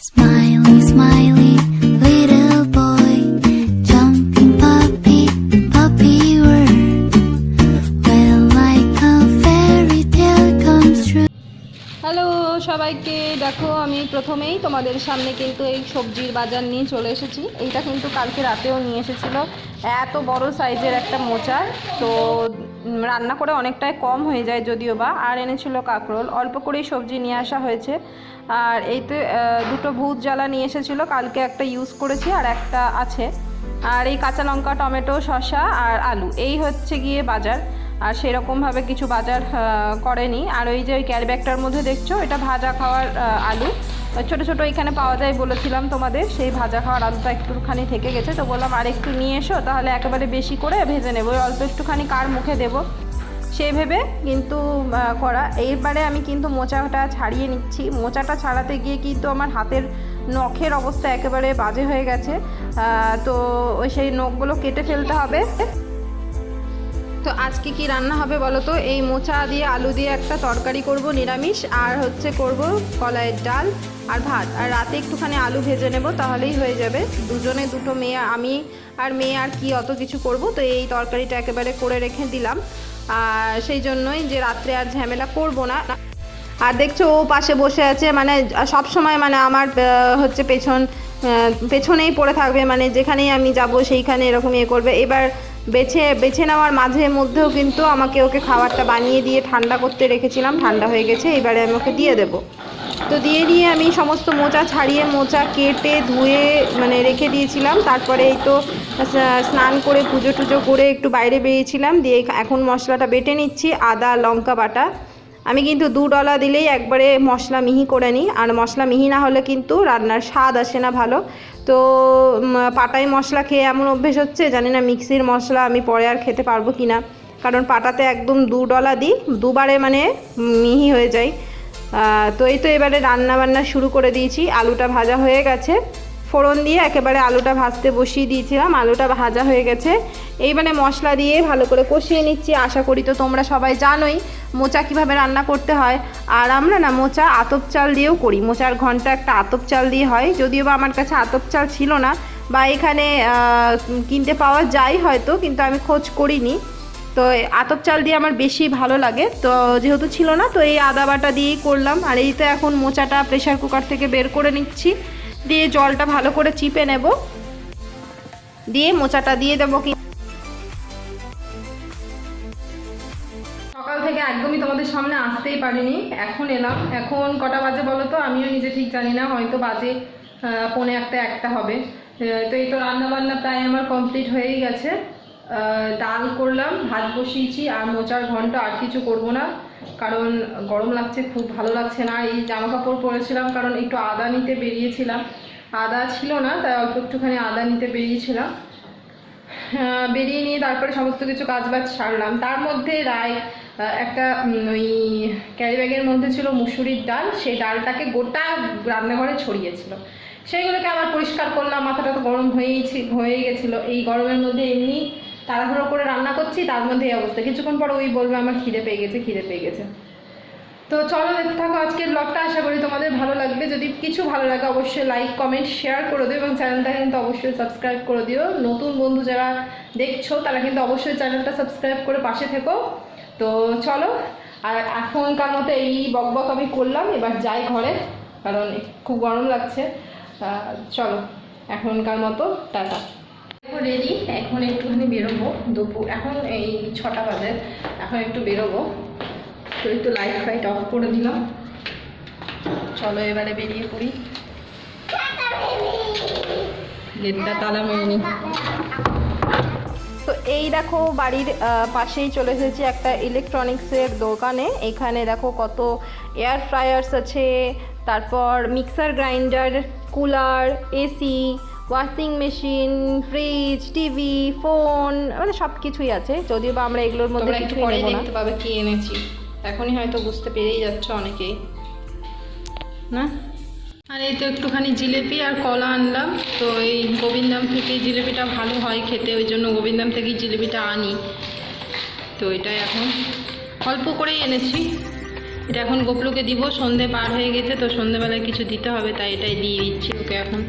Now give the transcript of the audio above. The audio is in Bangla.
Smiley, smiley, সবাইকে দেখো, আমি প্রথমেই তোমাদের সামনে কিন্তু এই সবজির বাজার নিয়ে চলে এসেছি। এইটা কিন্তু কালকে রাতেও নিয়ে এসেছিল। এত বড় সাইজের একটা মোচা। তো রান্না করে অনেকটাই কম হয়ে যায় যদিও বা। আর এনেছিল কাঁকরোল। অল্প করেই সবজি নিয়ে আসা হয়েছে। আর এইতে দুটো ভূত জ্বালা নিয়ে এসেছিল। কালকে একটা ইউজ করেছি আর একটা আছে। আর এই কাঁচা লঙ্কা, টমেটো, শসা আর আলু। এই হচ্ছে গিয়ে বাজার। আর সেরকমভাবে কিছু বাজার করেনি। আর ওই যে ওই ক্যারি ব্যাগটার মধ্যে দেখছ, এটা ভাজা খাওয়ার আলু। ছোট ছোট এখানে পাওয়া যায় বলেছিলাম তোমাদের, সেই ভাজা খাওয়ার আলুটা একটুখানি থেকে গেছে। তো বললাম, আর একটু নিয়ে এসো, তাহলে একেবারে বেশি করে ভেজে নেব। ওই অল্প একটুখানি কার মুখে দেবো? সেই ভেবে কিন্তু করা। এইবারে আমি কিন্তু মোচাটা ছাড়িয়ে নিচ্ছি। মোচাটা ছাড়াতে গিয়ে কিন্তু আমার হাতের নখের অবস্থা একেবারে বাজে হয়ে গেছে। তো ওই সেই নখগুলো কেটে ফেলতে হবে। তো আজকে কি রান্না হবে বলো তো? এই মোচা দিয়ে, আলু দিয়ে একটা তরকারি করব, নিরামিষ, আর হচ্ছে করব কলাইয়ের ডাল আর ভাত। আর রাতে একটুখানি আলু ভেজে নেব, তাহলেই হয়ে যাবে। দুজনে, দুটো মেয়ে, আমি আর মেয়ে আর কি অত কিছু করব, তো এই তরকারিটা একেবারে করে রেখে দিলাম। আর সেই জন্যই যে রাত্রে আর ঝামেলা করব না। আর দেখছ, ও পাশে বসে আছে মানে সব সময় মানে আমার হচ্ছে পেছন পেছনেই পড়ে থাকবে মানে যেখানেই আমি যাব সেইখানে এরকম ইয়ে করবে। এবার বেছে বেছে নেওয়ার মাঝে মধ্যেও কিন্তু আমাকে ওকে খাবারটা বানিয়ে দিয়ে ঠান্ডা করতে রেখেছিলাম, ঠান্ডা হয়ে গেছে, এবারে আমি ওকে দিয়ে দেবো। তো দিয়ে দিয়ে আমি সমস্ত মোচা ছাড়িয়ে, মোচা কেটে, ধুয়ে মানে রেখে দিয়েছিলাম। তারপরে এই তো স্নান করে, পুজো টুজো করে একটু বাইরে বেরিয়েছিলাম, দিয়ে এখন মশলাটা বেটে নিচ্ছি, আদা, লঙ্কা বাটা। আমি কিন্তু দু ডলা দিলেই একবারে মশলা মিহি করে নিই, আর মশলা মিহি না হলে কিন্তু রান্নার স্বাদ আসে না ভালো। তো পাটায় মশলা খেয়ে এমন অভ্যেস হচ্ছে, জানি না মিক্সির মশলা আমি পরে আর খেতে পারব কি না কারণ পাটাতে একদম দু ডলা দিই, দুবারে মানে মিহি হয়ে যায়। তো এই তো এবারে রান্না বান্না শুরু করে দিয়েছি, আলুটা ভাজা হয়ে গেছে। ফোড়ন দিয়ে একেবারে আলুটা ভাজতে বসিয়ে দিয়েছিলাম। আলুটা ভাজা হয়ে গেছে। এইবারে মশলা দিয়ে ভালো করে কষিয়ে নিচ্ছি। আশা করি তো তোমরা সবাই জানোই মোচা কীভাবে রান্না করতে হয়। আর আমরা না মোচা আতপ চাল দিয়েও করি। মোচার ঘণ্টা একটা আতপ চাল দিয়ে হয়। যদিও বা আমার কাছে আতপ চাল ছিল না বা এখানে কিনতে পাওয়া যায় হয়তো, কিন্তু আমি খোঁজ করিনি। তো আতপ চাল দিয়ে আমার বেশি ভালো লাগে। তো যেহেতু ছিল না, তো এই আদা বাটা দিয়েই করলাম। আর এই তো এখন মোচাটা প্রেশার কুকার থেকে বের করে নিচ্ছি। দিয়ে জলটা ভালো করে চিপে নেব। দিয়ে মোচাটা দিয়ে দেবো কি সকাল থেকে একদমই তোমাদের সামনে আসতেই পারিনি। এখন এলাম। এখন কটা বাজে বলো তো? আমিও নিজে ঠিক জানি না। হয়তো বাজে পনে একটা একটা হবে। তো এই তো রান্না বান্না প্রায় আমার কমপ্লিট হয়েই গেছে। ডাল করলাম, ভাত বসিয়েছি, আর মোচার ঘণ্টা আর কিছু করব না। কারণ গরম লাগছে, খুব ভালো লাগছে না। এই জামা কাপড় পরেছিলাম কারণ একটু আদা নিতে বেরিয়েছিলাম। আদা ছিল না, তাই অল্প একটুখানি আদা নিতে বেরিয়েছিলাম। বেরিয়ে নিয়ে তারপরে সমস্ত কিছু কাজ বাজ সারলাম। তার মধ্যে রায় একটা ওই ক্যারি ব্যাগের মধ্যে ছিল মুসুরির ডাল। সেই ডালটাকে গোটা রান্নাঘরে ছড়িয়েছিল। সেইগুলোকে আবার পরিষ্কার করলাম। মাথাটা তো গরম হয়েই হয়েই গেছিল। এই গরমের মধ্যে এমনি তাড়াহুড়ো করে রান্না করছি, তার মধ্যে এই অবস্থা। কিছুক্ষণ পর ওই বলবে, আমার খিদে পেয়ে গেছে, খিদে পেয়ে গেছে। তো চলো, দেখতে থাকো আজকের ব্লগটা আশা করি তোমাদের ভালো লাগবে। যদি কিছু ভালো লাগে, অবশ্যই লাইক কমেন্ট শেয়ার করে দিও এবং চ্যানেলটা কিন্তু অবশ্যই সাবস্ক্রাইব করে দিও। নতুন বন্ধু যারা দেখছ, তারা কিন্তু অবশ্যই চ্যানেলটা সাবস্ক্রাইব করে পাশে থেকো। তো চলো, আর এখনকার মতো এই বক বক আমি করলাম। এবার যাই ঘরে, কারণ খুব গরম লাগছে। চলো, এখনকার মতো, টাটা। রেডি এখন একটুখানি বেরোবো, দুপুর, এখন এই ছটা বাজে, এখন একটু বেরোবো। তো একটু লাইট ফাইট অফ করে দিলাম। চলো এবারে বেরিয়ে পড়ি। গেটটা তালা মেরেনি তো এই দেখো বাড়ির পাশেই চলে এসেছি একটা ইলেকট্রনিক্সের দোকানে। এখানে দেখো কত এয়ার ফ্রায়ার্স আছে, তারপর mixer grinder cooler AC washing machine fridge TV phone মানে সব কিছুই আছে। যদিও বা আমরা এগুলোর মধ্যে একটু পরেই দেখতে পাবে কি এনেছি? এখনই হয়তো বুঝতে পেরেই যাচ্ছ অনেকেই। না? আর এই তো একটুখানি জিলেপি আর কলা আনলাম। তো এই গোবিন্দাম থেকে জিলেপিটা ভালো হয় খেতে ওই জন্য গোবিন্দাম থেকেই জিলেপিটা আনি। তো এটাই এখন অল্প করেই এনেছি। এটা এখন গোপলুকে দিব সন্ধে পার হয়ে গেছে তো সন্ধেবেলায় কিছু দিতে হবে তাই এটাই দিয়ে দিচ্ছি ওকে এখন।